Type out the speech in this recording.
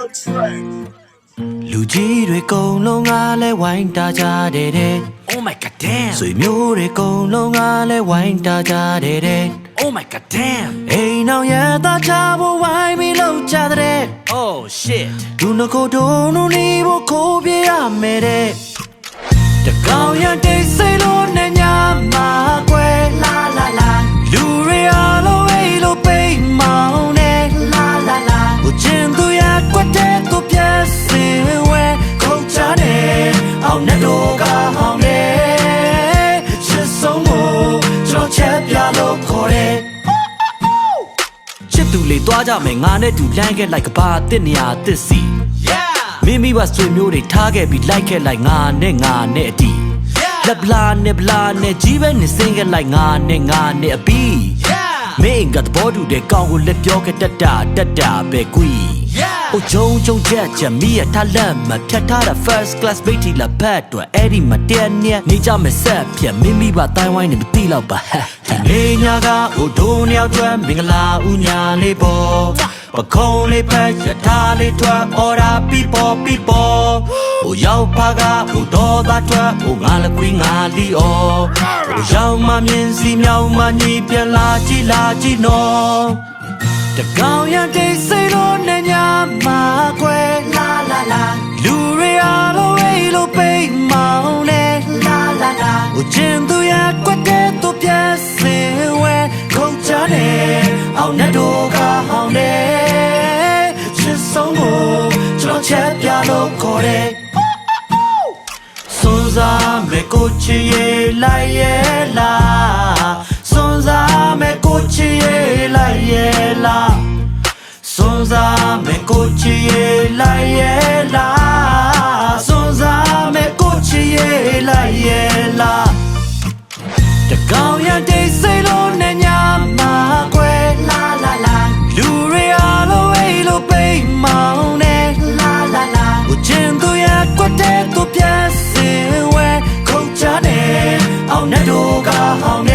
လူကြီးတွေကုံလုံးကလည်းဝိုင်းတာကြတယ်တဲ့ Oh my god damn ဆွေမျိုးတွေကုံလုံးကလည်းဝိုင်းတာကြတယ်တဲ့ Oh my god damn အိမ်အောင်ရသားချဖို့ဝိုင်းပြီးလောက်ကြတဲ့ Oh shit ဒုနကိုဒုံနုနေဖို့ခိုးပြရမယ်တဲ့တကောင်ရတိတ်စိ လေးသွားကြမယ်ငါနဲ့တူလမ်းခဲ့လိုက်ကဘာတစ်နေရာတစ်စီ Yeah မိမိပါဆွေမျိုးတွေထားခဲ့ပြီးလိုက်ခဲ့လိုက်ငါနဲ့ငါနဲ့အတီလက်ပလာနဲ့ပလာနဲ့ကြီးပဲနေစင်းခဲ့လိုက်ငါနဲ့ငါနဲ့အပီ Yeah မင်းကတဘောတူတဲ့ကောင်းကိုလက်ပြောခဲ့တတ်တာတတ်တာပဲကွီ Yeah အိုဂျုံဂျုံချက်ချက်မိရထားလက်မဖြတ်ထားတာ first class ဘေးတီလာဘတ်တော့အဲ့ဒီမတည့်နဲ့နေကြမဆက်ဖြတ်မိမိပါတိုင်းဝိုင်းနေမသိတော့ပါဟဲ့ဒီနေ့ညကအိုဒိုးနှစ်ယောက်ကျွမ်းမင်္ဂလာဦးညာလေးပေါ်ပခုံးလေးဖက်ရထားလေးထွက် order people people ဟိုရောက်ပါကဟိုတော့သားထွက်ဟိုငါလကွေးငါလီအော်ဟိုရောက်မှမြင်စီမြောက်မှညီပြန်လာကြည့်လာကြည့်နော်တကောင်ရတိတ်စိတ် အောင်နဲ့တော့ကဟောင်းနေချစ်ဆုံးကိုကျွန်တော်ချက်ပြလို့ခေါ်တယ်စွန်စားမဲ့ကိုချီရဲ့လိုက်ရဲ့လားစွန်စားမဲ့ကိုချီရဲ့လိုက်ရဲ့လားစွန်စားမဲ့ကိုချီရဲ့လိုက်ရဲ့လား င်းနဲ့တို့ကဟောင်း